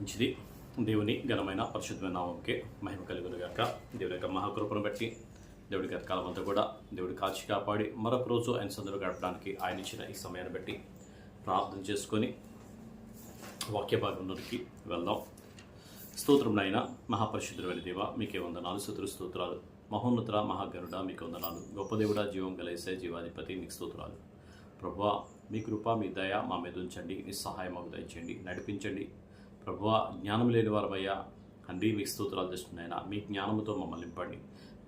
మంచిది. దేవుని ఘనమైన పరిశుద్ధమైన నామంకే మహిమ కలుగును గాక. దేవుని యొక్క మహాకృపను బట్టి దేవుడి గత కాలం అంతా కూడా దేవుడి కాచి కాపాడి మరొక రోజు ఆయన సందులో గడపడానికి ఆయన ఇచ్చిన ఈ సమయాన్ని బట్టి ప్రార్థన చేసుకొని వాక్య భాగంలోనికి వెళ్దాం. స్తోత్రం నాయన మహాపరిశుద్ధుడైన దేవ మీకే వందనాలు స్తోత్ర స్తోత్రాలు. మహోన్నతుల మహాగరుడ మీకు వందనాలు. గొప్ప దేవుడ జీవం గలేసే జీవాధిపతి మీకు స్తోత్రాలు. ప్రభువ మీ కృప మీ దయ మా మీద ఉంచండి. మీ సహాయం మాకు దయచేయండి. నడిపించండి. ప్రభువ జ్ఞానం లేని వారమయ్యా అండి మీకు స్తోత్రాలు తెస్తున్నాయన మీ జ్ఞానముతో మమ్మల్ని నింపండి.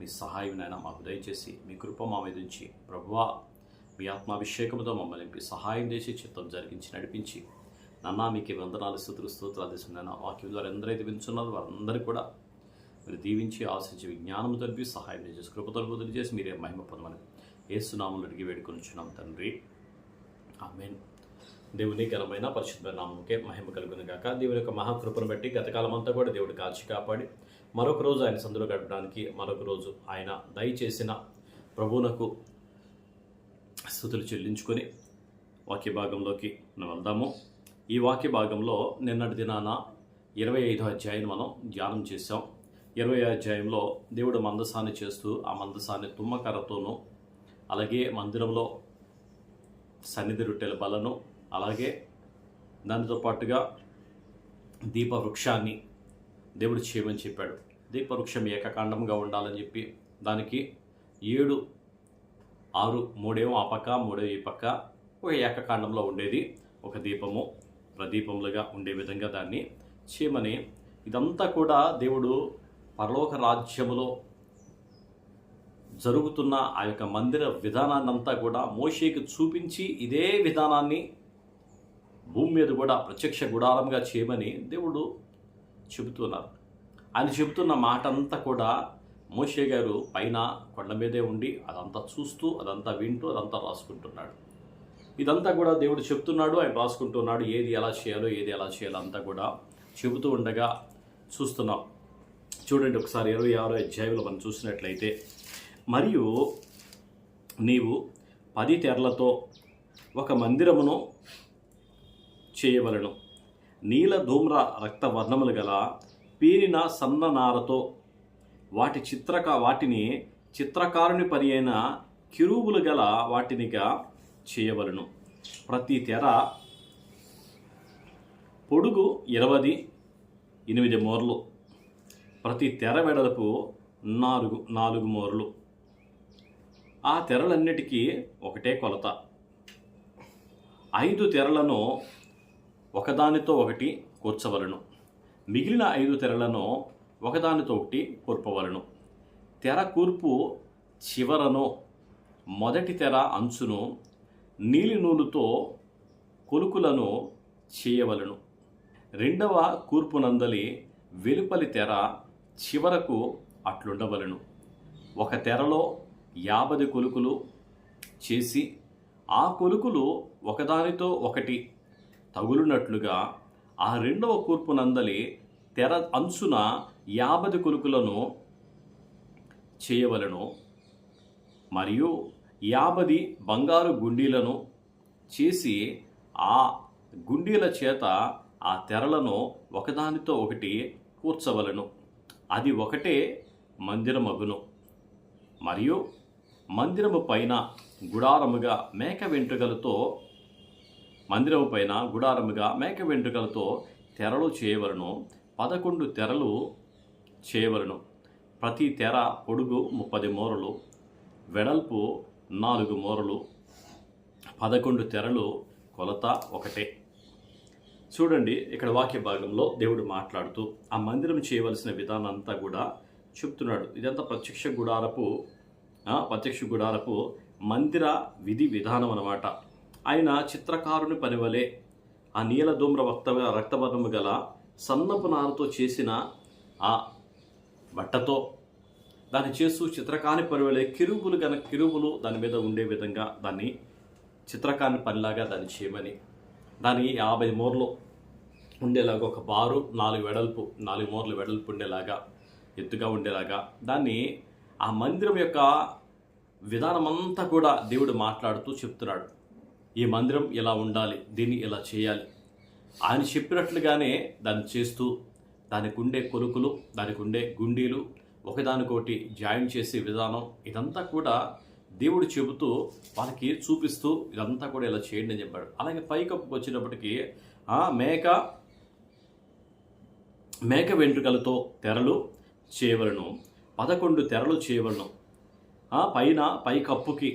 మీ సహాయం నాయన మాకు దయచేసి మీ కృప మా మీద ఉంచి ప్రభువా మీ ఆత్మాభిషేకంతో మమ్మల్ని నింపి సహాయం చేసి చిత్తం జరిగించి నడిపించి. నన్నా మీకు వందనాలు స్థుతులు స్తోత్రాలు తీసుకున్నాను వాక్యం ద్వారా ఎందరైతే వింటున్నారో వారందరూ కూడా మీరు దీవించి ఆశించి విజ్ఞానం తెలిపి సహాయం చేసి కృప బదులు చేసి మీరే మహిమ పొందమని ఏసునాములు అడిగి వేడుకొనిచున్నాం తండ్రి. ఆమెన్. దేవుని ఘనమైన పరిశుద్ధ నామంకే మహిమ కలుగును గాక. దేవుని యొక్క మహాకృపను బట్టి గతకాలం అంతా కూడా దేవుడు కాల్చి కాపాడి మరొక రోజు ఆయన సందులో గడపడానికి మరొక రోజు ఆయన దయచేసిన ప్రభువునకు స్థుతులు చెల్లించుకొని వాక్య భాగంలోకి మనం వెళ్దాము. ఈ వాక్య భాగంలో నిన్నటి దినాన ఇరవై ఐదో అధ్యాయం మనం ధ్యానం చేశాం. ఇరవై అధ్యాయంలో దేవుడు మందసాన్ని చేస్తూ ఆ మందసాన్ని తుమ్మకర్రతోనూ అలాగే మందిరంలో సన్నిధి రొట్టెల బలను అలాగే దానితో పాటుగా దీప వృక్షాన్ని దేవుడు చేయమని చెప్పాడు. దీప వృక్షం ఏకకాండంగా ఉండాలని చెప్పి దానికి ఏడు ఆరు మూడేమో ఆ పక్క మూడేమో ఈ పక్క ఒక ఏకకాండంలో ఉండేది. ఒక దీపము ప్రదీపములుగా ఉండే విధంగా దాన్ని చేయమని ఇదంతా కూడా దేవుడు పరలోక రాజ్యములో జరుగుతున్న ఆ యొక్క మందిర విధానాన్నంతా కూడా మోషేకి చూపించి ఇదే విధానాన్ని భూమి మీద కూడా ప్రత్యక్ష గుడారంగా చేయమని దేవుడు చెబుతున్నారు. ఆయన చెబుతున్న మాట అంతా కూడా మోషే గారు పైన కొండ మీదే ఉండి అదంతా చూస్తూ అదంతా వింటూ అదంతా రాసుకుంటున్నాడు. ఇదంతా కూడా దేవుడు చెప్తున్నాడు ఆయన రాసుకుంటున్నాడు ఏది ఎలా చేయాలో ఏది ఎలా చేయాలో అంతా కూడా చెబుతూ ఉండగా చూస్తున్నాం. చూడండి ఒకసారి ఇరవై ఆరో అధ్యాయంలో మనం చూసినట్లయితే మరియు నీవు పది తెరలతో ఒక మందిరమును చేయవలను. నీల ధూమ్ర రక్తవర్ణములు గల పీరిన సన్ననారతో వాటి చిత్రక వాటిని చిత్రకారుని పని అయిన కిరువులు గల వాటినిగా చేయవలను. ప్రతి తెర పొడుగు ఇరవది ఎనిమిది మోర్లు. ప్రతి తెర వెడల్పు నాలుగు నాలుగు మోర్లు. ఆ తెరలన్నిటికీ ఒకటే కొలత. ఐదు తెరలను ఒకదానితో ఒకటి కూర్చవలను. మిగిలిన ఐదు తెరలను ఒకదానితో ఒకటి కూర్పవలను. తెర కూర్పు చివరను మొదటి తెర అంచును నీలి నూలుతో కొలుకులను చేయవలను. రెండవ కూర్పు నందలి వెలుపలి తెర చివరకు అట్లుండవలను. ఒక తెరలో యాభై కొలుకులు చేసి ఆ కొలుకులు ఒకదానితో ఒకటి తగులునట్లుగా ఆ రెండవ కూర్పునందలి తెర అంచున యాభై కొలుకులను చేయవలను. మరియు యాభది బంగారు గుండీలను చేసి ఆ గుండీల చేత ఆ తెరలను ఒకదానితో ఒకటి కూర్చవలను. అది ఒకటే మందిరమగును. మరియు మందిరము పైన గుడారముగా మేక వెంట్రుకలతో మందిరము పైన గుడారముగా మేక వెంట్రుకలతో తెరలు చేయవలను. పదకొండు తెరలు చేయవలను. ప్రతి తెర పొడుగు ముప్పది మూరలు వెడల్పు నాలుగు మూరలు పదకొండు తెరలు కొలత ఒకటే. చూడండి ఇక్కడ వాక్య భాగంలో దేవుడు మాట్లాడుతూ ఆ మందిరం చేయవలసిన విధానం అంతా కూడా చెప్తున్నాడు. ఇదంతా ప్రత్యక్ష గుడారపు ప్రత్యక్ష గుడారపు మందిర విధి విధానం అన్నమాట ఆయన చిత్రకారుని పనివలే. ఆ నీల ధూమ్ర రక్త రక్తవర్ణము గల సన్నపు నారతో చేసిన ఆ బట్టతో దాన్ని చేస్తూ చిత్రకాని పనివలే. కిరుబులు గన కిరుబులు దాని మీద ఉండే విధంగా దాన్ని చిత్రకాని పనిలాగా దాన్ని చేయమని. దాని యాభై మూరలు ఉండేలాగా ఒక బారు నాలుగు వెడల్పు నాలుగు మూరలు వెడల్పు ఉండేలాగా ఎత్తుగా ఉండేలాగా దాన్ని ఆ మందిరం యొక్క విధానమంతా కూడా దేవుడు మాట్లాడుతూ చెప్తున్నాడు. ఈ మందిరం ఇలా ఉండాలి? దీన్ని ఇలా చేయాలి? ఆయన చెప్పినట్లుగానే దాన్ని చేస్తూ దానికి ఉండే కొలుకులు దానికి ఉండే గుండీలు ఒకదానికొకటి జాయిన్ చేసే విధానం ఇదంతా కూడా దేవుడు చెబుతూ వాళ్ళకి చూపిస్తూ ఇదంతా కూడా ఇలా చేయండి అని చెప్పాడు. అలాగే పైకప్పుకు వచ్చినప్పటికీ ఆ మేక మేక వెంట్రుకలతో తెరలు చేయవలను పదకొండు తెరలు చేయవలను. ఆ పైన పైకప్పుకి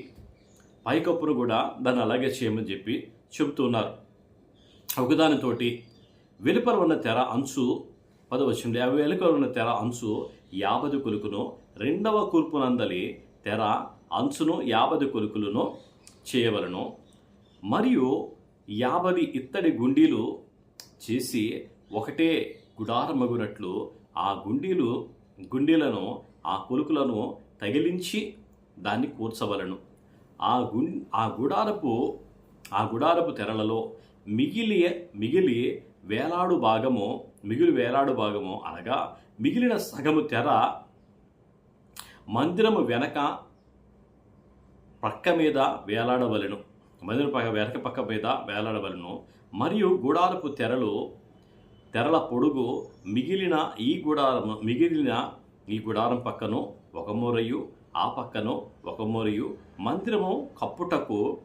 పైకప్పును కూడా దాన్ని అలాగే చేయమని చెప్పి చెబుతున్నారు. ఒకదానితోటి వెలుపల ఉన్న తెర అంచు పదవచ్చింది ఆ వెలుపల ఉన్న తెర అంచు యాభది కొలుకును రెండవ కూర్పునందలి తెర అంచును యాభది కొలుకులను చేయవలను. మరియు యాభై ఇత్తడి గుండీలు చేసి ఒకటే గుడారమగునట్లు ఆ గుండీలు గుండీలను ఆ కొలుకులను తగిలించి దాన్ని కూర్చవలను. ఆ గు ఆ గుడారపు ఆ గుడారపు తెరలలో మిగిలి మిగిలి వేలాడు భాగము మిగిలి వేలాడు భాగము అనగా మిగిలిన సగము తెర మందిరము వెనక పక్క మీద వేలాడవలెను. మందిర పక్క వెనక పక్క మీద వేలాడవలను. మరియు గుడారపు తెరలు తెరల పొడుగు మిగిలిన ఈ గుడారం మిగిలిన ఈ గుడారం పక్కను ఒక మూరయు ఆ పక్కను ఒక మరియు మందిరము కప్పుటకు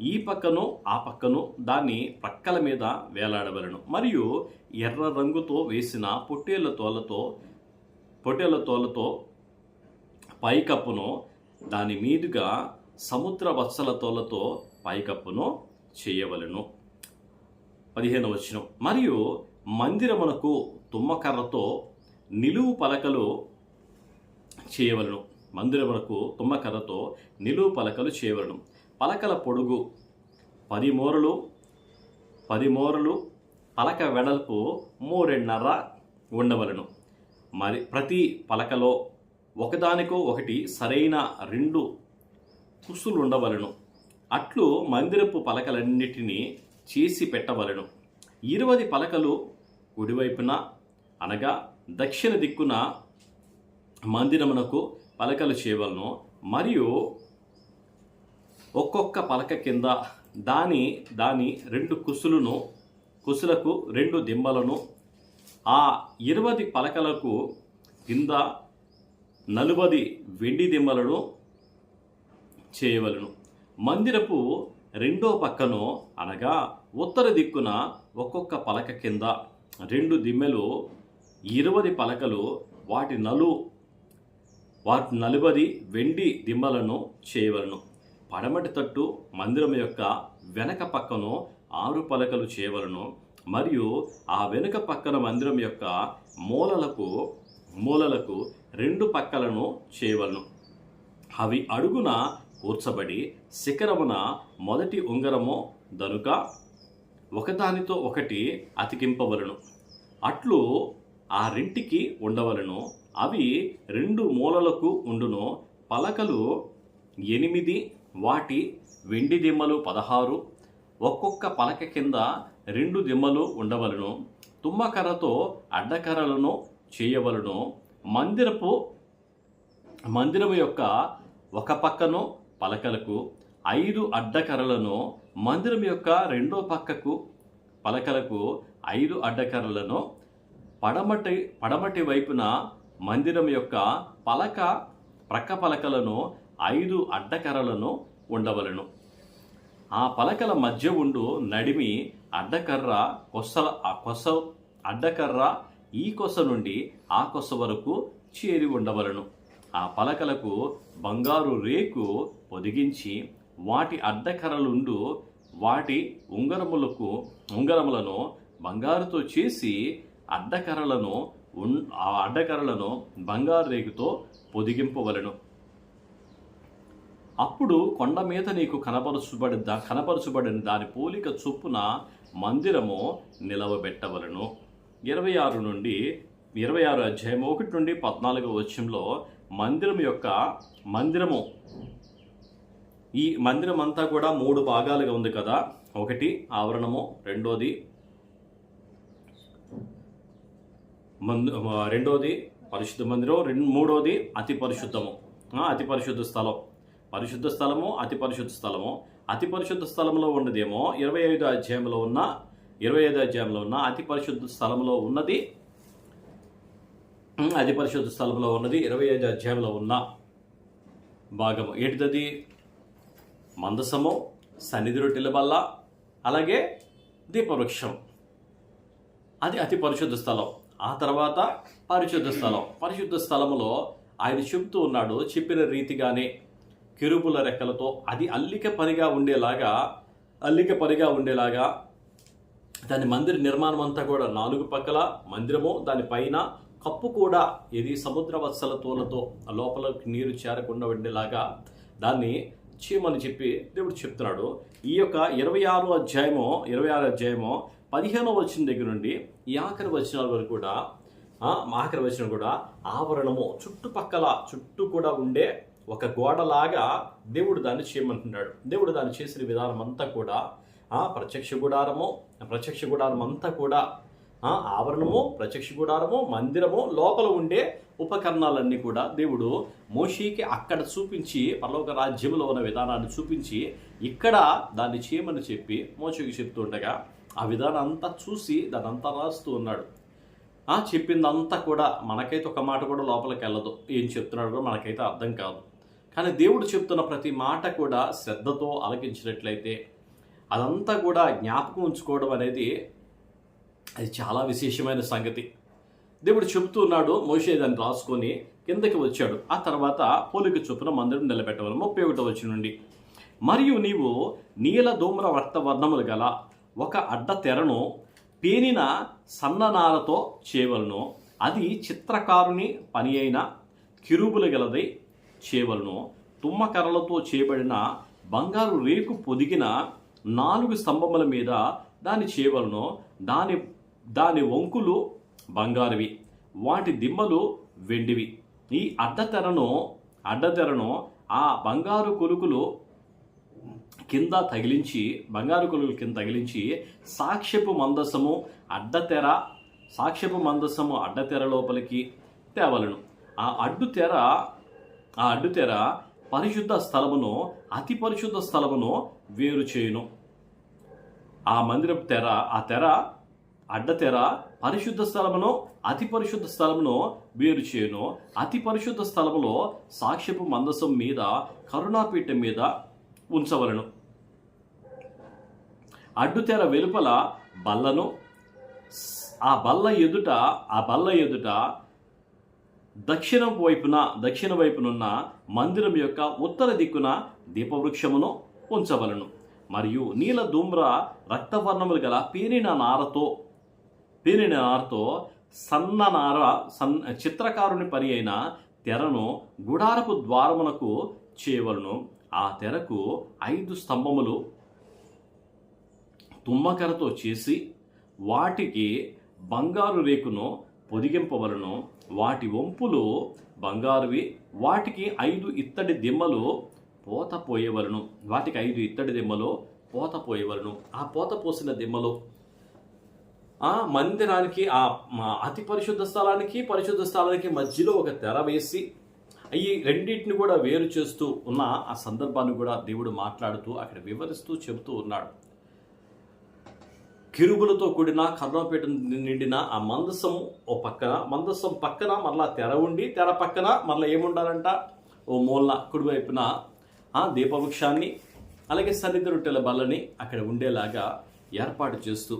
ఈ పక్కను ఆ పక్కను దాన్ని ప్రక్కల మీద వేలాడవలను. మరియు ఎర్ర రంగుతో వేసిన పొట్టేళ్ళ తోలతో పొట్టేళ్ళ తోలతో పైకప్పును దాని మీదుగా సముద్ర వత్సల తోలతో పైకప్పును చేయవలను. పదిహేను వచనం. మరియు మందిరమునకు తుమ్మకర్రతో నిలువు పలకలు చేయవలను. మందిరమునకు తుమ్మకర్రతో నిలువు పలకలు చేయవలను పలకల పొడుగు పది మోరలు పది మోరలు పలక వెడల్పు మూరెన్నర ఉండవలను. మరి ప్రతి పలకలో ఒకదానికో ఒకటి సరైన రెండు కుసులు ఉండవలను. అట్లు మందిరపు పలకలన్నిటినీ చేసి పెట్టవలను. ఇరువది పలకలు కుడివైపున అనగా దక్షిణ దిక్కున మందిరమునకు పలకలు చేయవలను మరియు ఒక్కొక్క పలక కింద దాని దాని రెండు కుసులను కుసులకు రెండు దిమ్మలను ఆ ఇరవై పలకలకు కింద నలుబది వెండి దిమ్మలను చేయవలను. మందిరపు రెండో పక్కను అనగా ఉత్తర దిక్కున ఒక్కొక్క పలక కింద రెండు దిమ్మెలు ఇరువది పలకలు వాటి నలు వాటి నలుబది వెండి దిమ్మలను చేయవలను. పడమటి తట్టు మందిరం యొక్క వెనక పక్కను ఆరు పలకలు చేయవలను మరియు ఆ వెనుక పక్కన మందిరం యొక్క మూలలకు మూలలకు రెండు పక్కలను చేయవలను. అవి అడుగున కూర్చబడి శిఖరమున మొదటి ఉంగరము దనుక ఒకదానితో ఒకటి అతికింపవలను. అట్లు ఆ రెంటికి ఉండవలను. అవి రెండు మూలలకు ఉండును. పలకలు ఎనిమిది వాటి వెండి దిమ్మలు పదహారు. ఒక్కొక్క పలక కింద రెండు దిమ్మలు ఉండవలను. తుమ్మకర్రతో అడ్డకర్రలను చేయవలను. మందిరపు మందిరము యొక్క ఒక పక్కను పలకలకు ఐదు అడ్డకర్రలను మందిరం యొక్క రెండో పక్కకు పలకలకు ఐదు అడ్డకర్రలను పడమటి పడమటి వైపున మందిరం యొక్క పలక ప్రక్క పలకలను ఐదు అడ్డకర్రలను ఉండవలను. ఆ పలకల మధ్య ఉండు నడిమి అడ్డకర్ర కొసల ఆ కొస అడ్డకర్ర ఈ కొస నుండి ఆ కొస వరకు చేరి ఉండవలను. ఆ పలకలకు బంగారు రేకు పొదిగించి వాటి అడ్డకర్రలుండు వాటి ఉంగరములకు ఉంగరములను బంగారుతో చేసి అడ్డకర్రలను ఆ అడ్డకర్రలను బంగారు రేకుతో పొదిగింపవలను. అప్పుడు కొండ మీద నీకు కనపరచుబడి దా కనపరచుబడిన దాని పోలిక చొప్పున మందిరము నిలవబెట్టవలను. ఇరవై ఆరు నుండి ఇరవై ఆరు అధ్యాయం ఒకటి నుండి పద్నాలుగు వచ్చంలో మందిరం యొక్క మందిరము. ఈ మందిరం అంతా కూడా మూడు భాగాలుగా ఉంది కదా. ఒకటి ఆవరణము. రెండోది మంది రెండోది పరిశుద్ధ మందిరం రెండు మూడోది అతి పరిశుద్ధము. అతి పరిశుద్ధ స్థలం. పరిశుద్ధ స్థలము అతి పరిశుద్ధ స్థలము. అతి పరిశుద్ధ స్థలంలో ఉన్నదేమో ఇరవై ఐదు అధ్యాయంలో ఉన్న ఇరవై ఐదు అధ్యాయంలో ఉన్న అతి పరిశుద్ధ స్థలంలో ఉన్నది. అతి పరిశుద్ధ స్థలంలో ఉన్నది ఇరవై ఐదు అధ్యాయంలో ఉన్న భాగం ఏంటిది మందసము సన్నిధి రొట్టెల వల్ల అలాగే దీపవృక్షం. అది అతి పరిశుద్ధ స్థలం. ఆ తర్వాత పరిశుద్ధ స్థలం. పరిశుద్ధ స్థలములో ఆయన చెప్తూ ఉన్నాడు చెప్పిన రీతిగానే కిరుపుల రెక్కలతో అది అల్లిక పనిగా ఉండేలాగా అల్లిక పనిగా ఉండేలాగా దాని మందిర నిర్మాణం అంతా కూడా నాలుగు పక్కల మందిరము దాని పైన కప్పు కూడా ఇది సముద్ర వత్సల తోలతో లోపలకి నీరు చేరకుండా ఉండేలాగా దాన్ని చేయమని చెప్పి దేవుడు చెప్తున్నాడు. ఈ యొక్క ఇరవై ఆరో అధ్యాయము ఇరవై ఆరో అధ్యాయము పదిహేనో వచ్చిన దగ్గర నుండి ఈ ఆఖరి వచనాల వరకు కూడా ఆఖరి వచనం కూడా ఆవరణము చుట్టుపక్కల చుట్టూ కూడా ఉండే ఒక గోడలాగా దేవుడు దాన్ని చేయమంటున్నాడు. దేవుడు దాన్ని చేసిన విధానం అంతా కూడా ఆ ప్రత్యక్ష గుడారము ప్రత్యక్ష గుడారం అంతా కూడా ఆవరణము ప్రత్యక్ష గుడారము మందిరము లోపల ఉండే ఉపకరణాలన్నీ కూడా దేవుడు మోషీకి అక్కడ చూపించి పర్లోక రాజ్యంలో ఉన్న విధానాన్ని చూపించి ఇక్కడ దాన్ని చేయమని చెప్పి మోషికి చెప్తుండగా ఆ విధానం అంతా చూసి దాని అంతా రాస్తూ ఉన్నాడు. ఆ చెప్పిందంతా కూడా మనకైతే ఒక మాట కూడా లోపలికి వెళ్ళదు ఏం చెప్తున్నాడు కూడా మనకైతే అర్థం కాదు. కానీ దేవుడు చెప్తున్న ప్రతి మాట కూడా శ్రద్ధతో ఆలకించినట్లయితే అదంతా కూడా జ్ఞాపకం ఉంచుకోవడం అనేది అది చాలా విశేషమైన సంగతి. దేవుడు చెబుతూ ఉన్నాడు మోషే దాన్ని రాసుకొని కిందకి వచ్చాడు. ఆ తర్వాత పోలిక చొప్పున మందిరం నిలబెట్టవలను. ముప్పై ఒకటో వచ్చి నుండి. మరియు నీవు నీల ధూమ్ర రక్త వర్ణములు గల ఒక అడ్డ తెరను పేనిన సన్ననారతో చేయవలను అది చిత్రకారుని పని అయిన కిరుబులు గలదై చేయవలను తుమ్మకర్రలతో చేయబడిన బంగారు రేకు పొదిగిన నాలుగు స్తంభముల మీద దాన్ని చేయవలను దాని దాని వంకులు బంగారువి వాటి దిమ్మలు వెండివి. ఈ అడ్డతెరను అడ్డతెరను ఆ బంగారు కొలుకులు కింద తగిలించి బంగారు కొలుకులు కింద తగిలించి సాక్ష్యపు మందసము అడ్డతెర సాక్ష్యపు మందసము అడ్డతెర లోపలికి తేవలను. ఆ అడ్డుతెర ఆ అడ్డుతెర పరిశుద్ధ స్థలమును అతి పరిశుద్ధ స్థలమును వేరు చేయును. ఆ మందిరపు తెర ఆ తెర అడ్డతెర పరిశుద్ధ స్థలమును అతి పరిశుద్ధ స్థలమును వేరు చేయును. అతి పరిశుద్ధ స్థలములో సాక్ష్యపు మందసం మీద కరుణాపీఠం మీద ఉంచవలను. అడ్డుతెర వెలుపల బల్లను ఆ బల్ల ఎదుట ఆ బల్ల ఎదుట దక్షిణం వైపున దక్షిణ వైపునున్న మందిరం యొక్క ఉత్తర దిక్కున దీపవృక్షమును ఉంచవలను. మరియు నీల ధూమ్ర రక్తవర్ణములు గల పేరిన నారతో పేరిన నారతో సన్న నార సన్ చిత్రకారుని పని అయిన తెరను గుడారపు ద్వారమునకు చేయవలను. ఆ తెరకు ఐదు స్తంభములు తుమ్మకరతో చేసి వాటికి బంగారు రేకును పొదిగింపవలను. వాటి వంపులు బంగారువి. వాటికి ఐదు ఇత్తడి దిమ్మలు పోత పోయేవలను. వాటికి ఐదు ఇత్తడి దిమ్మలు పోత పోయేవలను. ఆ పోత పోసిన దిమ్మలు. ఆ మందిరానికి ఆ మా అతి పరిశుద్ధ స్థలానికి పరిశుద్ధ స్థలానికి మధ్యలో ఒక తెర వేసి ఈ రెండింటిని కూడా వేరు చేస్తూ ఉన్న ఆ సందర్భాన్ని కూడా దేవుడు మాట్లాడుతూ అక్కడ వివరిస్తూ చెబుతూ ఉన్నాడు. కిరుబులతో కూడిన కర్ణపేట నిండిన ఆ మందసం ఓ పక్కన మందసం పక్కన మరలా తెర ఉండి తెర పక్కన మరలా ఏముండాలంట? ఓ మూలన కుడివైపున ఆ దీపవృక్షాన్ని అలాగే సన్నిధి రొట్టెల బల్లని అక్కడ ఉండేలాగా ఏర్పాటు చేస్తూ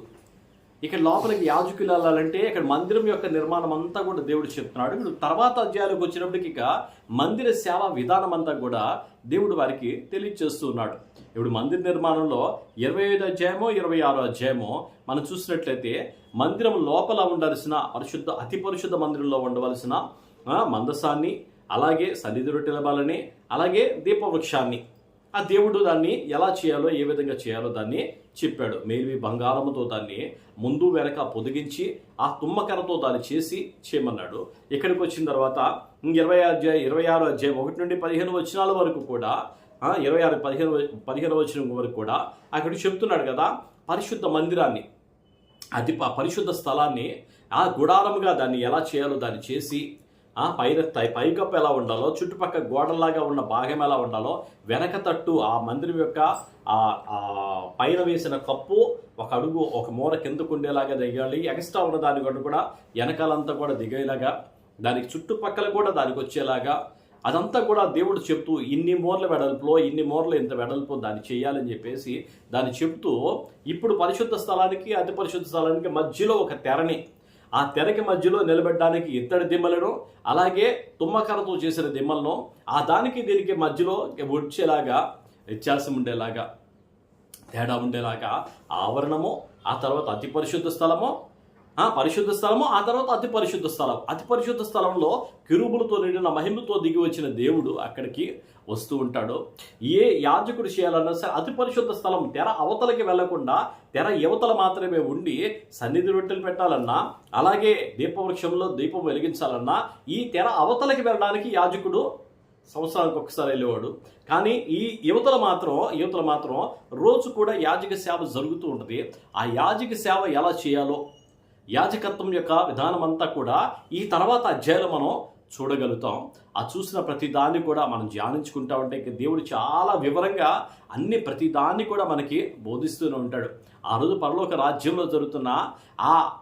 ఇక్కడ లోపలికి యాజకులు వెళ్ళాలంటే ఇక్కడ మందిరం యొక్క నిర్మాణం అంతా కూడా దేవుడు చెప్తున్నాడు. తర్వాత అధ్యాయాలకు వచ్చినప్పటికి ఇక మందిర సేవ విధానం అంతా కూడా దేవుడు వారికి తెలియజేస్తున్నాడు ఇప్పుడు మందిర నిర్మాణంలో ఇరవై ఐదు అధ్యాయమో ఇరవై ఆరో అధ్యాయమో మనం చూసినట్లయితే మందిరం లోపల ఉండాల్సిన పరిశుద్ధ అతి పరిశుద్ధ మందిరంలో ఉండవలసిన మందసాన్ని అలాగే సన్నిధి రొట్టెల అలాగే దీపవృక్షాన్ని. ఆ దేవుడు దాన్ని ఎలా చేయాలో ఏ విధంగా చేయాలో దాన్ని చెప్పాడు. మేల్వి బంగారముతో దాన్ని ముందు వెనక పొదిగించి ఆ తుమ్మకరతో దాన్ని చేసి చేయమన్నాడు. ఇక్కడికి వచ్చిన తర్వాత ఇరవై అధ్యాయ ఇరవై ఆరు అధ్యాయం ఒకటి నుండి పదిహేను వచనాల వరకు కూడా ఇరవై ఆరు పదిహేను పదిహేను వచనం వరకు కూడా అక్కడ చెప్తున్నాడు కదా పరిశుద్ధ మందిరాన్ని అది ప- పరిశుద్ధ స్థలాన్ని ఆ గుడారముగా దాన్ని ఎలా చేయాలో దాన్ని చేసి పైన తై- పైకప్పు ఎలా ఉండాలో చుట్టుపక్కల గోడలాగా ఉన్న భాగం ఎలా ఉండాలో వెనక తట్టు ఆ మందిరం యొక్క ఆ పైన వేసిన కప్పు ఒక అడుగు ఒక మూల కిందకు ఉండేలాగా దిగాలి. ఎక్స్ట్రా ఉన్న దాని కూడా కూడా వెనకాలంతా కూడా దిగేలాగా దానికి చుట్టుపక్కల కూడా దానికి వచ్చేలాగా. అదంతా కూడా దేవుడు చెప్తూ ఇన్ని మూరల వెడల్పులో ఇన్ని మూరలు ఇంత వెడల్పు దాన్ని చేయాలని చెప్పేసి దాన్ని చెప్తూ ఇప్పుడు పరిశుద్ధ స్థలానికి అతి పరిశుద్ధ స్థలానికి మధ్యలో ఒక తెరని ఆ తెరకి మధ్యలో నిలబెట్టడానికి ఇత్తడి దిమ్మలను అలాగే తుమ్మకరతో చేసిన దిమ్మలను ఆ దానికి దీనికి మధ్యలో వచ్చేలాగా వ్యత్యాసం ఉండేలాగా తేడా ఉండేలాగా ఆవరణము ఆ తర్వాత అతి పరిశుద్ధ స్థలము పరిశుద్ధ స్థలము ఆ తర్వాత అతి పరిశుద్ధ స్థలం. అతి పరిశుద్ధ స్థలంలో కిరుబులతో నిండిన మహిమతో దిగి వచ్చిన దేవుడు అక్కడికి వస్తూ ఉంటాడు. ఏ యాజకుడు చేయాలన్నా సరే అతి పరిశుద్ధ స్థలం తెర అవతలకి వెళ్ళకుండా తెర యువతల మాత్రమే ఉండి సన్నిధి రొట్టెలు పెట్టాలన్నా అలాగే దీపవృక్షంలో దీపం వెలిగించాలన్నా ఈ తెర అవతలకి వెళ్ళడానికి యాజకుడు సంవత్సరానికి ఒకసారి వెళ్ళేవాడు. కానీ ఈ యువతలు మాత్రం యువతలు మాత్రం రోజు కూడా యాజక సేవ జరుగుతూ ఉంటుంది. ఆ యాజక సేవ ఎలా చేయాలో యాజకత్వం యొక్క విధానం అంతా కూడా ఈ తర్వాత అధ్యాయంలో మనం చూడగలుగుతాం. ఆ చూసిన ప్రతి దాన్ని కూడా మనం ధ్యానించుకుంటా ఉంటే దేవుడు చాలా వివరంగా అన్ని ప్రతి దాన్ని కూడా మనకి బోధిస్తూనే ఉంటాడు. ఆ రోజు పరలోక రాజ్యంలో జరుగుతున్న ఆ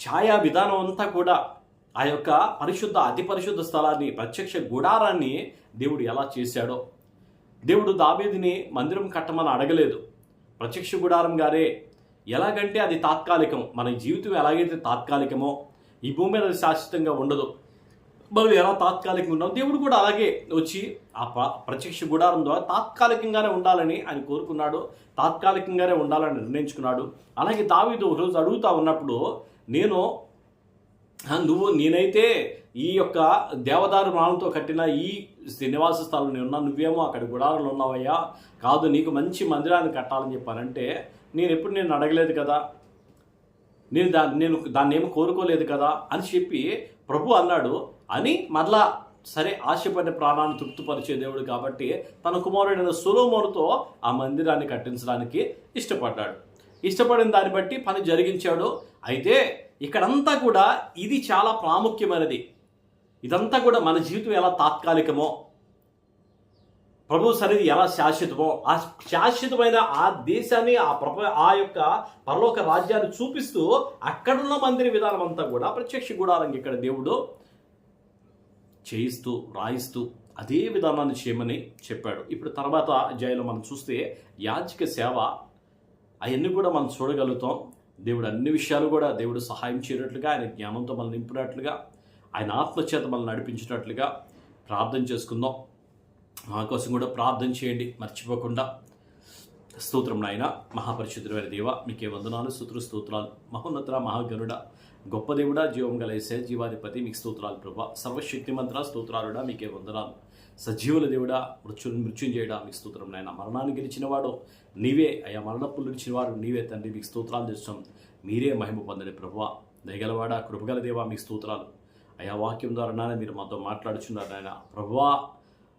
ఛాయా విధానం అంతా కూడా ఆ యొక్క పరిశుద్ధ అతి పరిశుద్ధ స్థలాన్ని ప్రత్యక్ష గుడారాన్ని దేవుడు ఎలా చేశాడో. దేవుడు దాబేదిని మందిరం కట్టమని అడగలేదు. ప్రత్యక్ష గుడారం గారే ఎలాగంటే అది తాత్కాలికం. మన జీవితం ఎలాగైతే తాత్కాలికమో ఈ భూమి మీద అది శాశ్వతంగా ఉండదు. మనం ఎలా తాత్కాలికంగా ఉన్నాం దేవుడు కూడా అలాగే వచ్చి ఆ ప్రత్యక్ష గుడారం ద్వారా తాత్కాలికంగానే ఉండాలని ఆయన కోరుకున్నాడు. తాత్కాలికంగానే ఉండాలని నిర్ణయించుకున్నాడు. అలాగే దావీదు ఒకరోజు అడుగుతా ఉన్నప్పుడు నేను నువ్వు నేనైతే ఈ యొక్క దేవదారు ప్రాణంతో కట్టిన ఈ నివాస స్థలంలో నేను ఉన్నా నువ్వేమో అక్కడ గుడారంలో ఉన్నావయ్యా. కాదు నీకు మంచి మందిరాన్ని కట్టాలని చెప్పానంటే నేను ఎప్పుడు నేను అడగలేదు కదా? నేను దాన్ని నేను దాన్ని ఏమి కోరుకోలేదు కదా? అని చెప్పి ప్రభు అన్నాడు. అని మరలా సరే ఆశపడిన ప్రాణాన్ని తృప్తిపరిచే దేవుడు కాబట్టి తన కుమారుడైన సులోమోనుతో ఆ మందిరాన్ని కట్టించడానికి ఇష్టపడ్డాడు. ఇష్టపడిన దాన్ని బట్టి పని జరిగించాడు. అయితే ఇక్కడంతా కూడా ఇది చాలా ప్రాముఖ్యమైనది. ఇదంతా కూడా మన జీవితం ఎలా తాత్కాలికమో ప్రభు సన్నిధి ఎలా శాశ్వతమో ఆ శాశ్వతమైన ఆ దేశాన్ని ఆ ప్రప ఆ యొక్క పరలోక రాజ్యాన్ని చూపిస్తూ అక్కడున్న మందిర విధానం అంతా కూడా ప్రత్యక్ష గుడారంగా ఇక్కడ దేవుడు చేయిస్తూ రాయిస్తూ అదే విధానాన్ని చేయమని చెప్పాడు. ఇప్పుడు తర్వాత అధ్యాయంలో మనం చూస్తే యాజక సేవ అవన్నీ కూడా మనం చూడగలుగుతాం. దేవుడు అన్ని విషయాలు కూడా దేవుడు సహాయం చేయనట్లుగా ఆయన జ్ఞానంతో మనం నింపినట్లుగా ఆయన ఆత్మచేత మనల్ని నడిపించినట్లుగా ప్రార్థన చేసుకుందాం. మా కోసం కూడా ప్రార్థన చేయండి మర్చిపోకుండా. స్తోత్రం నాయన మహాపరిశుద్ధుడైన దేవ మీకే వందనాలు స్తోత్ర స్తోత్రాలు. మహోన్నత మహాగరుడ గొప్ప దేవుడా జీవం గల ఏసే జీవాధిపతి మీకు స్తోత్రాలు ప్రభా. సర్వశక్తి మంత్ర స్తోత్రాలుడా మీకే వందనాలు. సజీవుల దేవుడా మృత్యు మృత్యుంజయుడా మీకు స్తోత్రం నాయన. మరణాన్ని గెలిచినవాడు నీవే అయా మరణప్పులు గెలిచినవాడు నీవే తండ్రి మీకు స్తోత్రాలు తెస్తాం మీరే మహిమ పొందండి ప్రభువ దయగలవాడ కృపగల దేవా మీకు స్తోత్రాలు. అయా వాక్యం ద్వారా నాయన మీరు మాతో మాట్లాడుచున్నారు నాయన. ప్రభువా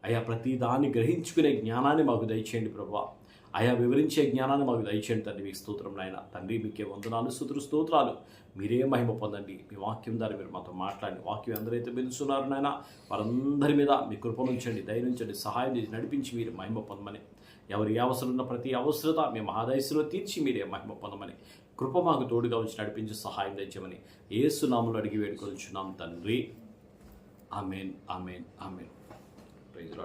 అయా ప్రతి దాన్ని గ్రహించుకునే జ్ఞానాన్ని మాకు దయచేయండి ప్రభా అయా వివరించే జ్ఞానాన్ని మాకు దయచేయండి తండ్రి మీకు స్తోత్రం నాయన. తండ్రి మీకే వందనాలు స్తోత్ర స్తోత్రాలు. మీరే మహిమ పొందండి. మీ వాక్యం ద్వారా మీరు మాతో మాట్లాడి వాక్యం ఎందరైతే పిలుస్తున్నారు నాయన వారందరి మీద మీ కృప ఉంచండి దయనుంచండి సహాయం చేసి నడిపించి మీరు మహిమ పొందమని. ఎవరి అవసరం ఉన్న ప్రతి అవసరత మీ మహాదయసులో తీర్చి మీరే మహిమ పొందమని. కృప మాకు తోడుగా ఉంచి నడిపించి సహాయం తెచ్చమని ఏసునాములు అడిగి వేడుకొంచున్నాం తండ్రి. ఆమెన్ ఆమెన్ ఆమెన్. Praise the